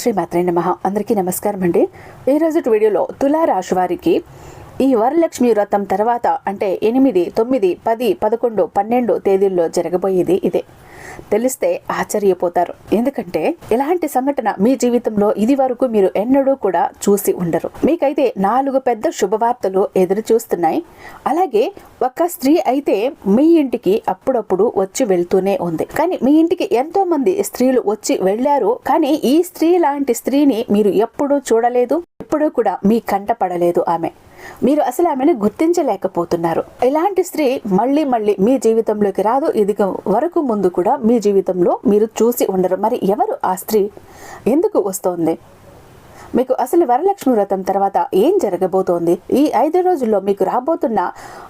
శ్రీ మాత్రే నమ. అందరికీ నమస్కారం అండి ఈరోజు వీడియోలో తులారాశి వారికి ఈ వరలక్ష్మి వ్రతం తర్వాత అంటే ఎనిమిది తొమ్మిది పది పదకొండు పన్నెండు తేదీల్లో జరగబోయేది ఇదే. తెలిస్తే ఆశ్చర్యపోతారు. ఎందుకంటే ఇలాంటి సంఘటన మీ జీవితంలో ఇది వరకు మీరు ఎన్నడూ కూడా చూసి ఉండరు. మీకైతే నాలుగు పెద్ద శుభవార్తలు ఎదురు చూస్తున్నాయి. అలాగే ఒక స్త్రీ అయితే మీ ఇంటికి అప్పుడప్పుడు వచ్చి వెళ్తూనే ఉంది. కానీ మీ ఇంటికి ఎంతో మంది స్త్రీలు వచ్చి వెళ్ళారు. కానీ ఈ స్త్రీ లాంటి స్త్రీని మీరు ఎప్పుడూ చూడలేదు. ఎప్పుడూ కూడా మీ కంట పడలేదు ఆమె. మీరు అసలు ఆమెను గుర్తించలేకపోతున్నారు. ఇలాంటి స్త్రీ మళ్ళీ మళ్ళీ మీ జీవితంలోకి రాదు. ఇది వరకు ముందు కూడా మీ జీవితంలో మీరు చూసి ఉండరు. మరి ఎవరు ఆ స్త్రీ? ఎందుకు వస్తోంది? మీకు అసలు వరలక్ష్మి వ్రతం తర్వాత ఏం జరగబోతోంది? ఈ ఐదు రోజుల్లో మీకు రాబోతున్న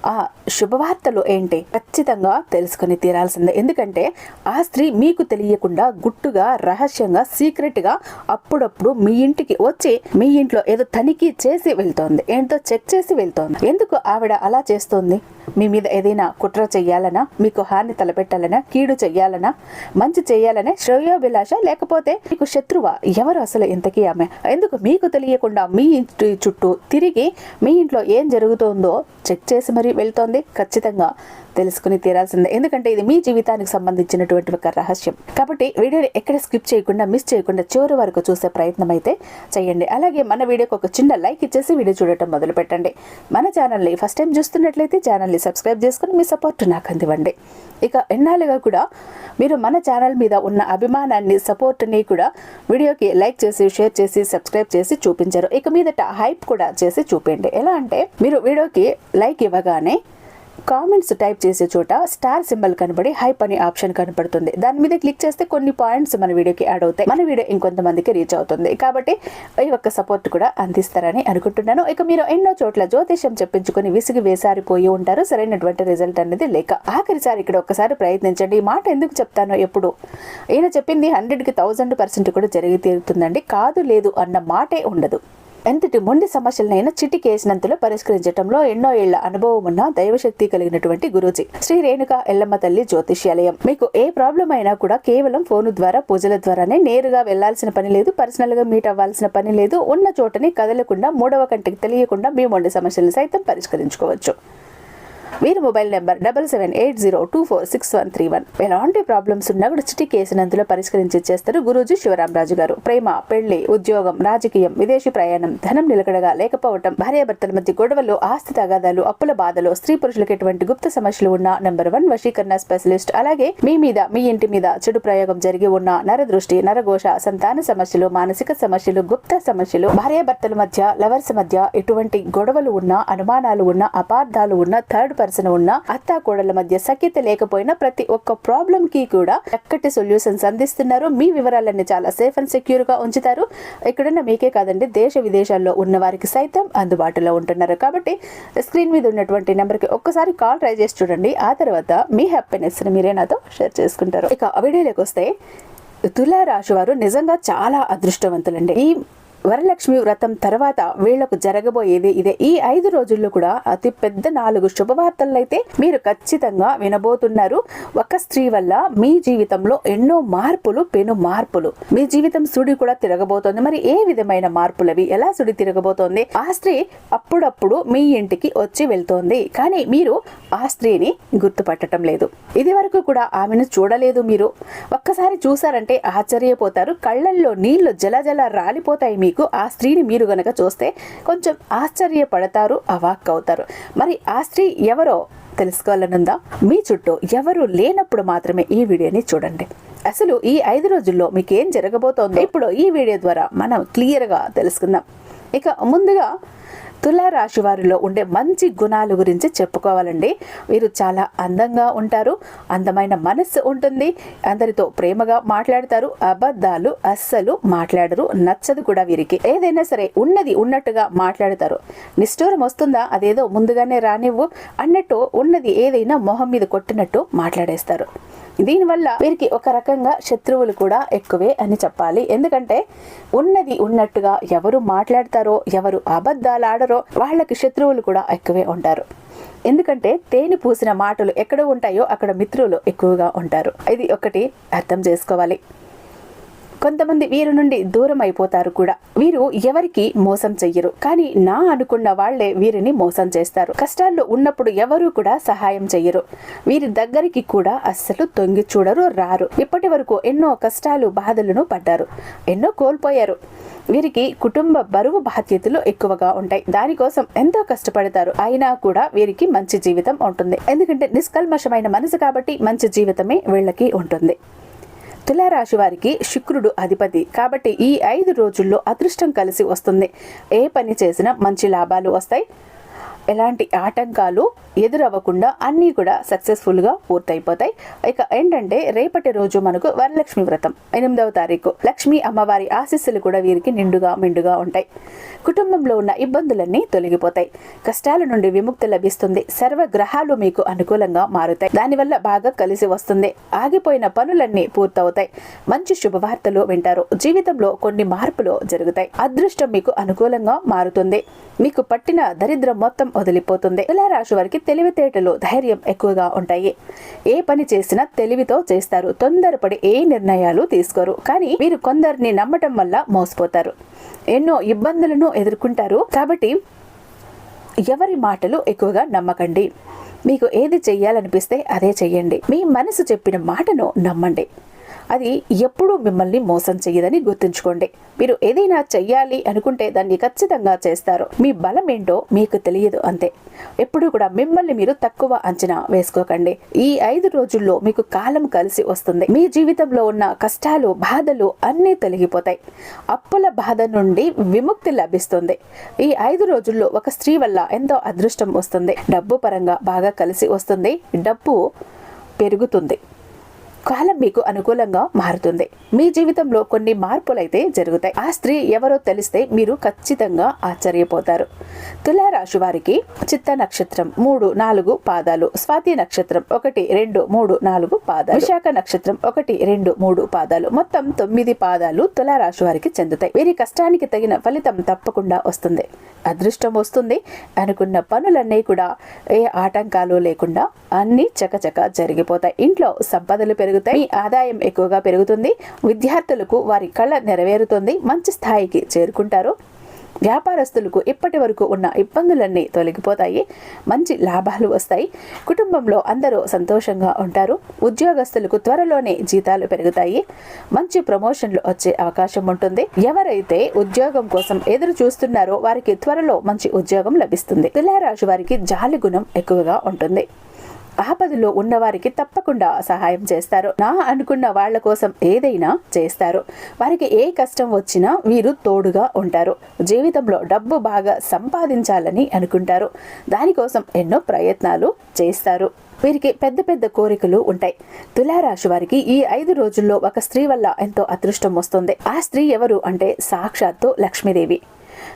ఆ శుభవార్తలు ఏంటి? ఖచ్చితంగా తెలుసుకుని తీరాల్సిందే. ఎందుకంటే ఆ స్త్రీ మీకు తెలియకుండా గుట్టుగా రహస్యంగా సీక్రెట్గా అప్పుడప్పుడు మీ ఇంటికి వచ్చి మీ ఇంట్లో ఏదో తనిఖీ చేసి వెళ్తోంది. ఏంటో చెక్ చేసి వెళ్తోంది. ఎందుకు ఆవిడ అలా చేస్తోంది? మీ మీద ఏదైనా కుట్ర చెయ్యాలనా మీకు హాని తలపెట్టాలనా కీడు చెయ్యాలనా మంచి చెయ్యాలనే శ్రేయోభిలాష లేకపోతే మీకు శత్రువా ఎవరు అసలు ఇంతకీ ఆమె? ఎందుకు మీకు తెలియకుండా మీ ఇంటి చుట్టూ తిరిగి మీ ఇంట్లో ఏం జరుగుతోందో చెక్ చేసి మరీ వెళ్తోంది? ఖచ్చితంగా తెలుసుకుని తీరాల్సిందే. ఎందుకంటే ఇది మీ జీవితానికి సంబంధించినటువంటి ఒక రహస్యం. కాబట్టి వీడియోని ఎక్కడ స్కిప్ చేయకుండా మిస్ చేయకుండా చివరి వరకు చూసే ప్రయత్నం అయితే చేయండి. అలాగే మన వీడియోకి ఒక చిన్న లైక్ ఇచ్చేసి వీడియో చూడటం మొదలు పెట్టండి మన ఛానల్ని ఫస్ట్ టైం చూస్తున్నట్లయితే ఛానల్ని సబ్స్క్రైబ్ చేసుకుని మీ సపోర్ట్ నాకు అందివ్వండి. ఇక ఎన్నాళ్ళుగా కూడా మీరు మన ఛానల్ మీద ఉన్న అభిమానాన్ని సపోర్ట్ని కూడా వీడియోకి లైక్ చేసి షేర్ చేసి సబ్స్క్రైబ్ చేసి చూపించారు. ఇక మీదట హైప్ కూడా చేసి చూపించండి ఎలా అంటే మీరు వీడియోకి లైక్ ఇవ్వగానే కామెంట్స్ టైప్ చేసే చోట స్టార్ సింబల్ కనబడి హైప్ అనే ఆప్షన్ కనబడుతుంది దాని మీద క్లిక్ చేస్తే కొన్ని పాయింట్స్ మన వీడియోకి యాడ్ అవుతాయి. మన వీడియో ఇంకొంతమందికి రీచ్ అవుతుంది. కాబట్టి ఈ ఒక్క సపోర్ట్ కూడా అందిస్తారని అనుకుంటున్నాను. ఇక మీరు ఎన్నో చోట్ల జ్యోతిష్యం చెప్పించుకుని విసిగి వేసారిపోయి ఉంటారు. సరైనటువంటి రిజల్ట్ అనేది లేక ఆఖరిసారి ఇక్కడ ఒకసారి ప్రయత్నించండి. ఈ మాట ఎందుకు చెప్తానో ఎప్పుడు? ఈయన చెప్పింది హండ్రెడ్కి థౌజండ్ పర్సెంట్ కూడా జరిగి తీరుతుందండి. కాదు లేదు అన్న మాటే ఉండదు. ఎంతటి మొండి సమస్యలనైనా చిటికేసినంతలో పరిష్కరించడంలో ఎన్నో ఏళ్ళ అనుభవం ఉన్న దైవశక్తి కలిగినటువంటి గురూజీ. శ్రీ రేణుక ఎల్లమ్మ తల్లి జ్యోతిష్యాలయం. మీకు ఏ ప్రాబ్లం అయినా కూడా కేవలం ఫోను ద్వారా పూజల ద్వారానే నేరుగా వెళ్ళాల్సిన పని లేదు పర్సనల్గా మీట్ అవ్వాల్సిన పని లేదు. ఉన్న చోటని కదలకుండా మూడవ కంటికి తెలియకుండా మీ మొండి సమస్యలను సైతం పరిష్కరించుకోవచ్చు. వీరి mobile number double seven eight zero two four six one three one. ఎలాంటి ప్రాబ్లమ్స్ ఉన్నా కూడా చిటి కేసినందులో పరిష్కరించి చేస్తారు గురూజీ శివరామరాజు గారు. ప్రేమ పెళ్ళి ఉద్యోగం రాజకీయం విదేశీ ప్రయాణం ధనం నిలకడగా లేకపోవటం భార్యాభర్తల మధ్య గొడవలు ఆస్తి తగాదాలు అప్పుల బాధలు స్త్రీ పురుషులకు ఎటువంటి గుప్త సమస్యలు ఉన్న నెంబర్ వన్ వశీకరణ స్పెషలిస్ట్. అలాగే మీ మీద మీ ఇంటి మీద చెడు ప్రయోగం జరిగి ఉన్న నరదృష్టి నరఘోష సంతాన సమస్యలు మానసిక సమస్యలు గుప్త సమస్యలు భార్యాభర్తల మధ్య లవర్స్ మధ్య ఎటువంటి గొడవలు ఉన్నా అనుమానాలు ఉన్న అపార్థాలు ఉన్న థర్డ్ పర్సన్ ఉన్న అత్తా కోడల మధ్య సఖ్యత లేకపోయినా ప్రతి ఒక్క ప్రాబ్లం కి కూడా చక్కటి సొల్యూషన్స్ అందిస్తున్నారు. మీ వివరాలన్నీ చాలా సేఫ్ అండ్ సెక్యూర్గా ఉంచుతారు. ఎక్కడన్నా మీకే కాదండి దేశ విదేశాల్లో ఉన్న వారికి సైతం అందుబాటులో ఉంటున్నారు. కాబట్టి స్క్రీన్ మీద ఉన్నటువంటి నెంబర్కి ఒక్కసారి కాల్ ట్రై చేసి చూడండి. ఆ తర్వాత మీ హ్యాపీనెస్ని మీరే నాతో షేర్ చేసుకుంటారు. ఇక వీడియోలోకి వస్తే తులారాశి వారు నిజంగా చాలా అదృష్టవంతులండి. ఈ వరలక్ష్మి వ్రతం తర్వాత వీళ్ళకు జరగబోయేది ఇదే. ఈ ఐదు రోజుల్లో కూడా అతి పెద్ద నాలుగు శుభవార్తలైతే మీరు ఖచ్చితంగా వినబోతున్నారు. ఒక స్త్రీ వల్ల మీ జీవితంలో ఎన్నో మార్పులు పెను మార్పులు. మీ జీవితం సుడి కూడా తిరగబోతోంది. మరి ఏ విధమైన మార్పులవి? ఎలా సుడి తిరగబోతోంది? ఆ స్త్రీ అప్పుడప్పుడు మీ ఇంటికి వచ్చి వెళ్తోంది. కానీ మీరు ఆ స్త్రీని గుర్తుపట్టడం లేదు. ఇది వరకు కూడా ఆమెను చూడలేదు మీరు. ఒక్కసారి చూసారంటే ఆశ్చర్యపోతారు. కళ్ళల్లో నీళ్ళు జల జల రాలిపోతాయి మీకు ఆ స్త్రీని మీరు గనక చూస్తే కొంచెం ఆశ్చర్యపడతారు అవాక్ అవుతారు మరి ఆ స్త్రీ ఎవరో తెలుసుకోవాలనుందా? మీ చుట్టూ ఎవరు లేనప్పుడు మాత్రమే ఈ వీడియోని చూడండి. అసలు ఈ ఐదు రోజుల్లో మీకు ఏం జరగబోతోందో ఇప్పుడు ఈ వీడియో ద్వారా మనం క్లియర్గా తెలుసుకుందాం. ఇక ముందుగా తులారాశి వారిలో ఉండే మంచి గుణాలు గురించి చెప్పుకోవాలండి. వీరు చాలా అందంగా ఉంటారు అందమైన మనస్సు ఉంటుంది అందరితో ప్రేమగా మాట్లాడతారు అబద్ధాలు అస్సలు మాట్లాడరు నచ్చదు కూడా వీరికి. ఏదైనా సరే ఉన్నది ఉన్నట్టుగా మాట్లాడతారు. నిష్ఠూరం వస్తుందా? అదేదో ముందుగానే రానివ్వు అన్నట్టు ఉన్నది ఏదైనా మొహం మీద కొట్టినట్టు మాట్లాడేస్తారు. దీనివల్ల వీరికి ఒక రకంగా శత్రువులు కూడా ఎక్కువే అని చెప్పాలి. ఎందుకంటే ఉన్నది ఉన్నట్టుగా ఎవరు మాట్లాడతారో ఎవరు అబద్ధాలు ఆడరో వాళ్ళకి శత్రువులు కూడా ఎక్కువే ఉంటారు. ఎందుకంటే తేనె పూసిన మాటలు ఎక్కడ ఉంటాయో అక్కడ మిత్రులు ఎక్కువగా ఉంటారు. ఇది ఒకటి అర్థం చేసుకోవాలి. కొంతమంది వీరి నుండి దూరం అయిపోతారు కూడా. వీరు ఎవరికి మోసం చెయ్యరు. కానీ నా అనుకున్న వాళ్ళే వీరిని మోసం చేస్తారు. కష్టాల్లో ఉన్నప్పుడు ఎవరు కూడా సహాయం చెయ్యరు. వీరి దగ్గరికి కూడా అస్సలు తొంగి చూడరు రారు. ఇప్పటి వరకు ఎన్నో కష్టాలు బాధలను పడ్డారు. ఎన్నో కోల్పోయారు. వీరికి కుటుంబ బరువు బాధ్యతలు ఎక్కువగా ఉంటాయి. దానికోసం ఎంతో కష్టపడతారు. అయినా కూడా వీరికి మంచి జీవితం ఉంటుంది. ఎందుకంటే నిష్కల్మషమైన మనసు కాబట్టి మంచి జీవితమే వీళ్ళకి ఉంటుంది. తులారాశి వారికి శుక్రుడు అధిపతి. కాబట్టి ఈ ఐదు రోజుల్లో అదృష్టం కలిసి వస్తుంది. ఏ పని చేసినా మంచి లాభాలు వస్తాయి. ఎలాంటి ఆటంకాలు ఎదురవ్వకుండా అన్నీ కూడా సక్సెస్ఫుల్గా పూర్తయిపోతాయి. ఇక ఏంటంటే రేపటి రోజు మనకు వరలక్ష్మి వ్రతం. ఎనిమిదవ తారీఖు. లక్ష్మి అమ్మవారి ఆశీస్సులు కూడా వీరికి నిండుగా మిండుగా ఉంటాయి. కుటుంబంలో ఉన్న ఇబ్బందులన్నీ తొలగిపోతాయి. కష్టాల నుండి విముక్తి లభిస్తుంది. సర్వ గ్రహాలు మీకు అనుకూలంగా మారుతాయి. దానివల్ల బాగా కలిసి వస్తుంది. ఆగిపోయిన పనులన్నీ పూర్తవుతాయి. మంచి శుభవార్తలు వింటారు. జీవితంలో కొన్ని మార్పులు జరుగుతాయి. అదృష్టం మీకు అనుకూలంగా మారుతుంది. మీకు పట్టిన దరిద్రం మొత్తం వదిలిపోతుంది. తులారాశి వారికి తెలివితేటలు ధైర్యం ఎక్కువగా ఉంటాయి. ఏ పని చేసినా తెలివితో చేస్తారు. తొందరపడి ఏ నిర్ణయాలు తీసుకోరు. కానీ మీరు కొందరిని నమ్మటం వల్ల మోసపోతారు. ఎన్నో ఇబ్బందులను ఎదుర్కొంటారు. కాబట్టి ఎవరి మాటలు ఎక్కువగా నమ్మకండి. మీకు ఏది చెయ్యాలనిపిస్తే అదే చెయ్యండి. మీ మనసు చెప్పిన మాటను నమ్మండి. అది ఎప్పుడూ మిమ్మల్ని మోసం చెయ్యదని గుర్తుంచుకోండి. మీరు ఏదైనా చెయ్యాలి అనుకుంటే దాన్ని ఖచ్చితంగా చేస్తారు. మీ బలం ఏంటో మీకు తెలియదు అంతే. ఎప్పుడు కూడా మిమ్మల్ని మీరు తక్కువ అంచనా వేసుకోకండి. ఈ ఐదు రోజుల్లో మీకు కాలం కలిసి వస్తుంది. మీ జీవితంలో ఉన్న కష్టాలు బాధలు అన్నీ తొలగిపోతాయి. అప్పుల బాధ నుండి విముక్తి లభిస్తుంది. ఈ ఐదు రోజుల్లో ఒక స్త్రీ వల్ల ఎంతో అదృష్టం వస్తుంది. డబ్బు పరంగా బాగా కలిసి వస్తుంది. డబ్బు పెరుగుతుంది. కాలం మీకు అనుకూలంగా మారుతుంది. మీ జీవితంలో కొన్ని మార్పులైతే జరుగుతాయి. ఆ స్త్రీ ఎవరో తెలిస్తే మీరు ఖచ్చితంగా ఆశ్చర్యపోతారు. తులారాశి వారికి చిత్త నక్షత్రం మూడు నాలుగు పాదాలు స్వాతి నక్షత్రం ఒకటి రెండు మూడు నాలుగు పాదాలు విశాఖ నక్షత్రం ఒకటి రెండు మూడు పాదాలు మొత్తం తొమ్మిది పాదాలు తులారాశి వారికి చెందుతాయి. వీరి కష్టానికి తగిన ఫలితం తప్పకుండా వస్తుంది. అదృష్టం వస్తుంది. అనుకున్న పనులన్నీ కూడా ఏ ఆటంకాలు లేకుండా అన్ని చకచక జరిగిపోతాయి. ఇంట్లో సంపదలు పెరుగుతాయి. ఆదాయం ఎక్కువగా పెరుగుతుంది. విద్యార్థులకు వారి కళ నెరవేరుతుంది. మంచి స్థాయికి చేరుకుంటారు. వ్యాపారస్తులకు ఇప్పటి వరకు ఉన్న ఇబ్బందులన్నీ తొలగిపోతాయి. మంచి లాభాలు వస్తాయి. కుటుంబంలో అందరూ సంతోషంగా ఉంటారు. ఉద్యోగస్తులకు త్వరలోనే జీతాలు పెరుగుతాయి. మంచి ప్రమోషన్లు వచ్చే అవకాశం ఉంటుంది. ఎవరైతే ఉద్యోగం కోసం ఎదురు చూస్తున్నారో వారికి త్వరలో మంచి ఉద్యోగం లభిస్తుంది. తులారాశి వారికి జాలి గుణం ఎక్కువగా ఉంటుంది. ఆపదలో ఉన్నవారికి తప్పకుండా సహాయం చేస్తారు. నా అనుకున్న వాళ్ళ కోసం ఏదైనా చేస్తారు. వారికి ఏ కష్టం వచ్చినా వీరు తోడుగా ఉంటారు. జీవితంలో డబ్బు బాగా సంపాదించాలని అనుకుంటారు. దానికోసం ఎన్నో ప్రయత్నాలు చేస్తారు. వీరికి పెద్ద పెద్ద కోరికలు ఉంటాయి. తులారాశి వారికి ఈ ఐదు రోజుల్లో ఒక స్త్రీ వల్ల ఎంతో అదృష్టం వస్తుంది. ఆ స్త్రీ ఎవరు అంటే సాక్షాత్తు లక్ష్మీదేవి.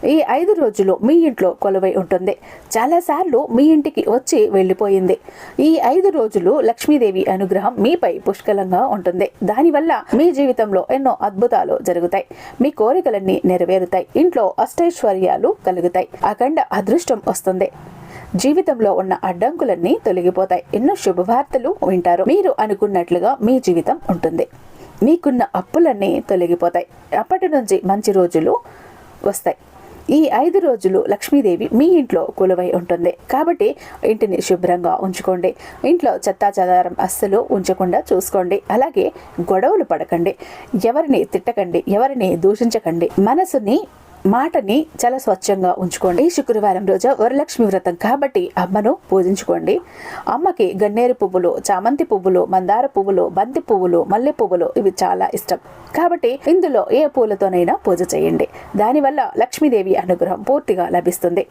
ఈ ఐదు రోజులు మీ ఇంట్లో కొలువై ఉంటుంది. చాలాసార్లు మీ ఇంటికి వచ్చి వెళ్ళిపోయింది. ఈ ఐదు రోజులు లక్ష్మీదేవి అనుగ్రహం మీపై పుష్కలంగా ఉంటుంది. దానివల్ల మీ జీవితంలో ఎన్నో అద్భుతాలు జరుగుతాయి. మీ కోరికలన్నీ నెరవేరుతాయి. ఇంట్లో అష్టైశ్వర్యాలు కలుగుతాయి. అఖండ అదృష్టం వస్తుంది. జీవితంలో ఉన్న అడ్డంకులన్నీ తొలగిపోతాయి. ఎన్నో శుభవార్తలు వింటారు. మీరు అనుకున్నట్లుగా మీ జీవితం ఉంటుంది. మీకున్న అప్పులన్నీ తొలగిపోతాయి. అప్పటి నుంచి మంచి రోజులు వస్తాయి. ఈ ఐదు రోజులు లక్ష్మీదేవి మీ ఇంట్లో కొలువై ఉంటుంది. కాబట్టి ఇంటిని శుభ్రంగా ఉంచుకోండి. ఇంట్లో చెత్తా చెదారం అస్సలు ఉంచకుండా చూసుకోండి. అలాగే గొడవలు పడకండి. ఎవరిని తిట్టకండి ఎవరిని దూషించకండి. మనసుని మాటని చాలా స్వచ్ఛంగా ఉంచుకోండి. ఈ శుక్రవారం రోజు వరలక్ష్మి వ్రతం కాబట్టి అమ్మను పూజించుకోండి. అమ్మకి గన్నేరు పువ్వులు చామంతి పువ్వులు మందార పువ్వులు బంతి పువ్వులు మల్లె పువ్వులు ఇవి చాలా ఇష్టం. కాబట్టి ఇందులో ఏ పూలతోనైనా పూజ చేయండి. దానివల్ల లక్ష్మీదేవి అనుగ్రహం పూర్తిగా లభిస్తుంది.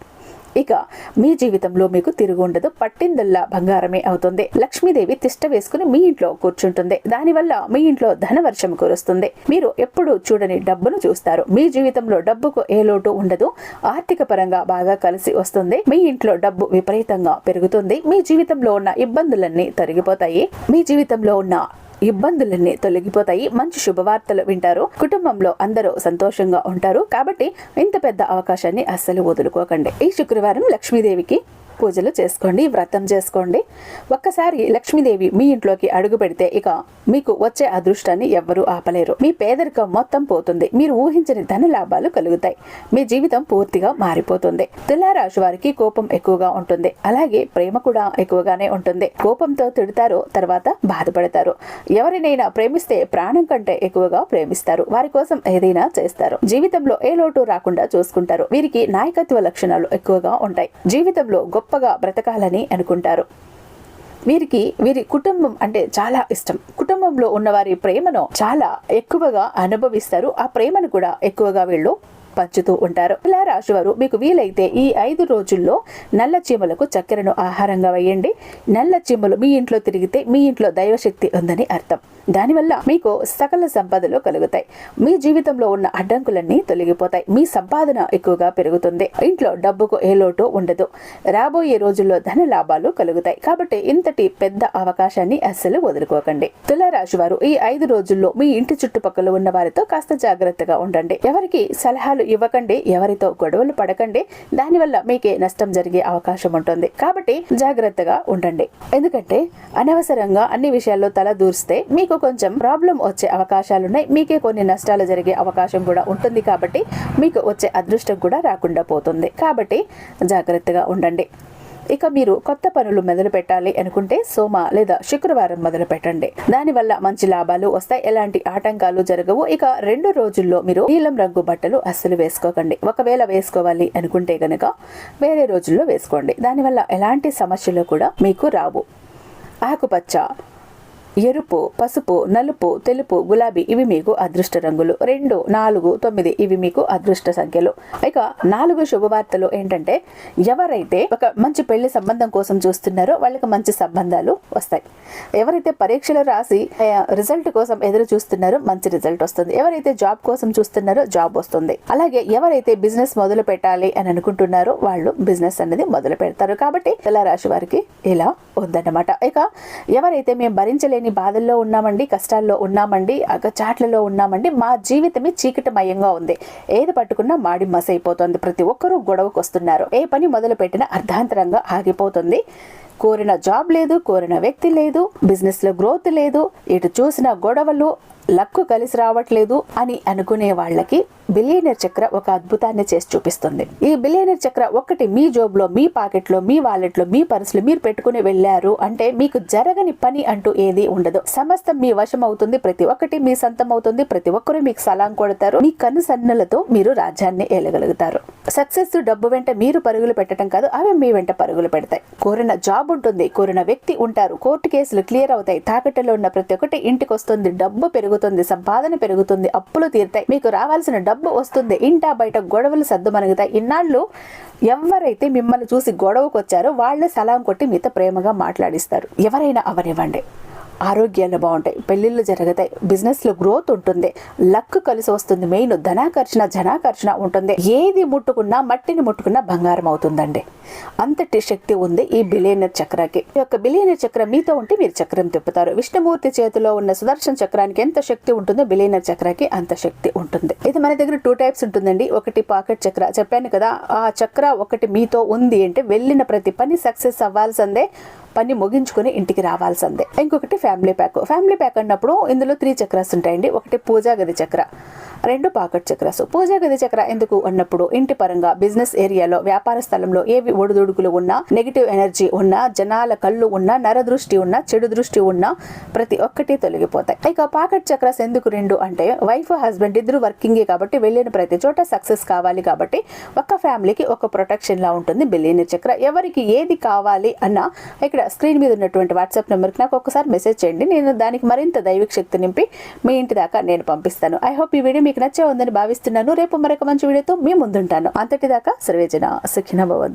ఇక మీ జీవితంలో మీకు తిరుగు ఉండదు పట్టిందల్లా బంగారమే అవుతుంది. లక్ష్మీదేవి తిష్ట వేసుకుని మీ ఇంట్లో కూర్చుంటుంది. దానివల్ల మీ ఇంట్లో ధనవర్షం కురుస్తుంది. మీరు ఎప్పుడు చూడని డబ్బును చూస్తారు. మీ జీవితంలో డబ్బుకు ఏ లోటు ఉండదు. ఆర్థిక పరంగా బాగా కలిసి వస్తుంది. మీ ఇంట్లో డబ్బు విపరీతంగా పెరుగుతుంది. మీ జీవితంలో ఉన్న ఇబ్బందులన్నీ తొలగిపోతాయి మీ జీవితంలో ఉన్న ఇబ్బందులన్నీ తొలగిపోతాయి. మంచి శుభవార్తలు వింటారు. కుటుంబంలో అందరూ సంతోషంగా ఉంటారు. కాబట్టి ఇంత పెద్ద అవకాశాన్ని అస్సలు వదులుకోకండి. ఈ శుక్రవారం లక్ష్మీదేవికి పూజలు చేసుకోండి వ్రతం చేసుకోండి. ఒక్కసారి లక్ష్మీదేవి మీ ఇంట్లోకి అడుగు పెడితే ఇక మీకు వచ్చే అదృష్టాన్ని ఎవ్వరూ ఆపలేరు. మీ పేదరికం మొత్తం పోతుంది. మీరు ఊహించని ధన లాభాలు కలుగుతాయి. మీ జీవితం పూర్తిగా మారిపోతుంది. తులారాశి వారికి కోపం ఎక్కువగా ఉంటుంది. అలాగే ప్రేమ కూడా ఎక్కువగానే ఉంటుంది. కోపంతో తిడతారు తర్వాత బాధపడతారు. ఎవరినైనా ప్రేమిస్తే ప్రాణం కంటే ఎక్కువగా ప్రేమిస్తారు. వారి కోసం ఏదైనా చేస్తారు. జీవితంలో ఏ లోటు రాకుండా చూసుకుంటారు. వీరికి నాయకత్వ లక్షణాలు ఎక్కువగా ఉంటాయి. జీవితంలో గొప్ప గొప్పగా బ్రతకాలని అనుకుంటారు. వీరికి వీరి కుటుంబం అంటే చాలా ఇష్టం. కుటుంబంలో ఉన్న వారి ప్రేమను చాలా ఎక్కువగా అనుభవిస్తారు. ఆ ప్రేమను కూడా ఎక్కువగా వీళ్ళు పంచుతూ ఉంటారు. ఇలా రాశివారు మీకు వీలైతే ఈ ఐదు రోజుల్లో నల్ల చీమలకు చక్కెరను ఆహారంగా వేయండి. నల్ల చీమలు మీ ఇంట్లో తిరిగితే మీ ఇంట్లో దైవశక్తి ఉందని అర్థం. దానివల్ల మీకు సకల సంపదలు కలుగుతాయి. మీ జీవితంలో ఉన్న అడ్డంకులన్నీ తొలగిపోతాయి. మీ సంపాదన ఎక్కువగా పెరుగుతుంది. ఇంట్లో డబ్బుకు ఏ లోటు ఉండదు. రాబోయే రోజుల్లో ధన లాభాలు కలుగుతాయి. కాబట్టి ఇంతటి పెద్ద అవకాశాన్ని అస్సలు వదులుకోకండి. తులారాశి వారు ఈ ఐదు రోజుల్లో మీ ఇంటి చుట్టుపక్కల ఉన్న వారితో కాస్త జాగ్రత్తగా ఉండండి. ఎవరికి సలహాలు ఇవ్వకండి ఎవరితో గొడవలు పడకండి దానివల్ల మీకే నష్టం జరిగే అవకాశం ఉంటుంది. కాబట్టి జాగ్రత్తగా ఉండండి. ఎందుకంటే అనవసరంగా అన్ని విషయాల్లో తల దూరిస్తే మీకు కొంచెం ప్రాబ్లం వచ్చే అవకాశాలున్నాయి మీకే కొన్ని నష్టాలు జరిగే అవకాశం కూడా ఉంటుంది కాబట్టి మీకు వచ్చే అదృష్టం కూడా రాకుండా పోతుంది. కాబట్టి జాగ్రత్తగా ఉండండి. ఇక మీరు కొత్త పనులు మొదలు పెట్టాలి అనుకుంటే సోమ లేదా శుక్రవారం మొదలు పెట్టండి. దానివల్ల మంచి లాభాలు వస్తాయి. ఎలాంటి ఆటంకాలు జరగవు. ఇక రెండు రోజుల్లో మీరు నీలం రంగు బట్టలు అస్సలు వేసుకోకండి. ఒకవేళ వేసుకోవాలి అనుకుంటే గనక వేరే రోజుల్లో వేసుకోండి. దానివల్ల ఎలాంటి సమస్యలు కూడా మీకు రావు. ఆకుపచ్చ ఎరుపు పసుపు నలుపు తెలుపు గులాబీ ఇవి మీకు అదృష్ట రంగులు. రెండు నాలుగు తొమ్మిది ఇవి మీకు అదృష్ట సంఖ్యలు. ఇక నాలుగు శుభవార్తలు ఏంటంటే ఎవరైతే ఒక మంచి పెళ్ళి సంబంధం కోసం చూస్తున్నారో వాళ్ళకి మంచి సంబంధాలు వస్తాయి. ఎవరైతే పరీక్షలు రాసి రిజల్ట్ కోసం ఎదురు చూస్తున్నారో మంచి రిజల్ట్ వస్తుంది. ఎవరైతే జాబ్ కోసం చూస్తున్నారో జాబ్ వస్తుంది. అలాగే ఎవరైతే బిజినెస్ మొదలు పెట్టాలి అని అనుకుంటున్నారో వాళ్ళు బిజినెస్ అనేది మొదలు పెడతారు. కాబట్టి రాశి వారికి ఇలా ఉందన్నమాట. ఇక ఎవరైతే మేము భరించలేని బాధల్లో ఉన్నామండి కష్టాల్లో ఉన్నామండి అగచాట్లలో ఉన్నామండి. మా జీవితమే చీకటమయంగా ఉంది. ఏది పట్టుకున్నా మాడి మసైపోతుంది. ప్రతి ఒక్కరూ గొడవకు వస్తున్నారు ఏ పని మొదలు పెట్టినా అర్ధాంతరంగా ఆగిపోతుంది. కోరిన జాబ్ లేదు కోరిన వ్యక్తి లేదు బిజినెస్లో గ్రోత్ లేదు ఇటు చూసిన గొడవలు లక్కు కలిసి రావట్లేదు అని అనుకునే వాళ్ళకి బిలియనర్ చక్ర ఒక అద్భుతాన్ని చేసి చూపిస్తుంది. ఈ బిలియనర్ చక్ర ఒకటి మీ జోబ్లో మీ పాకెట్లో మీ వాలెట్లో మీ పర్సులో మీరు పెట్టుకుని వెళ్ళారు అంటే మీకు జరగని పని అంటూ ఏది ఉండదు. సమస్తం మీ వశం అవుతుంది ప్రతి ఒక్కటి మీ సొంతం అవుతుంది ప్రతి ఒక్కరు మీకు సలాం కొడతారు మీ కను సన్నలతో మీరు రాజ్యాన్ని ఏలగలుగుతారు. సక్సెస్ డబ్బు వెంట మీరు పరుగులు పెట్టడం కాదు అవి మీ వెంట పరుగులు పెడతాయి. కోరిన జాబ్ ఉంటుంది కోరిన వ్యక్తి ఉంటారు కోర్టు కేసులు క్లియర్ అవుతాయి తాకట్టులో ఉన్న ప్రతి ఒక్కటి ఇంటికి వస్తుంది డబ్బు పెరుగుతుంది సంపాదన పెరుగుతుంది అప్పులు తీరుతాయి మీకు రావాల్సిన డబ్బు వస్తుంది ఇంటా బయట గొడవలు సర్దుమణుగుతాయి ఇన్నాళ్ళు ఎవరైతే మిమ్మల్ని చూసి గొడవకు వచ్చారో వాళ్ళే సలాం కొట్టి మీతో ప్రేమగా మాట్లాడిస్తారు. ఎవరైనా అవనివ్వండి. ఆరోగ్యాలు బాగుంటాయి పెళ్ళిళ్ళు జరుగుతాయి బిజినెస్లో గ్రోత్ ఉంటుంది లక్ కలిసి వస్తుంది మెయిన్ ధనాకర్షణ జనాకర్షణ ఉంటుంది. ఏది ముట్టుకున్నా మట్టిని ముట్టుకున్నా బంగారం అవుతుందండి. అంతటి శక్తి ఉంది ఈ బిలియనర్ చక్రాకి. ఈ యొక్క బిలియనర్ చక్రం మీతో ఉంటే మీరు చక్రం తిప్పుతారు. విష్ణుమూర్తి చేతిలో ఉన్న సుదర్శన చక్రానికి ఎంత శక్తి ఉంటుందో బిలియనర్ చక్రాకి అంత శక్తి ఉంటుంది. ఇది మన దగ్గర టూ టైప్స్ ఉంటుందండి. ఒకటి పాకెట్ చక్ర. చెప్పాను కదా ఆ చక్ర ఒకటి మీతో ఉంది అంటే వెళ్ళిన ప్రతి పని సక్సెస్ అవ్వాల్సిందే పని ముగించుకుని ఇంటికి రావాల్సిందే. ఇంకొకటి family family pack family pack అన్నప్పుడు ఇందులో త్రీ చక్రాస్ ఉంటాయండి. ఒకటి పూజా గది చక్ర రెండు పాకెట్ చక్రాస్. పూజా గది చక్ర ఎందుకు అన్నప్పుడు ఇంటి పరంగా బిజినెస్ ఏరియాలో వ్యాపార స్థలంలో ఏవి ఒడిదుడుకులు ఉన్నా నెగిటివ్ ఎనర్జీ ఉన్నా జనాల కళ్ళు ఉన్నా నరదృష్టి ఉన్నా చెడు దృష్టి ఉన్నా ప్రతి ఒక్కటి తొలగిపోతాయి. ఇక పాకెట్ చక్రాస్ ఎందుకు రెండు అంటే వైఫ్ హస్బెండ్ ఇద్దరు వర్కింగే కాబట్టి వెళ్ళిన ప్రతి చోట సక్సెస్ కావాలి కాబట్టి ఒక ఫ్యామిలీకి ఒక ప్రొటెక్షన్ లా ఉంటుంది బిలియనర్ చక్ర. ఎవరికి ఏది కావాలి అన్న ఇక్కడ స్క్రీన్ మీద ఉన్నటువంటి వాట్సాప్ నెంబర్కి నాకు ఒకసారి మెసేజ్ చేయండి. నేను దానికి మరింత దైవిక శక్తి నింపి మీ ఇంటి దాకా నేను పంపిస్తాను. ఐ హోప్ ఈ వీడియో మీకు నచ్చే ఉందని భావిస్తున్నాను. రేపు మరొక మంచి వీడియోతో మీ ముందుంటాను. అంతటిదాకా సర్వేజన సుఖిన భవన్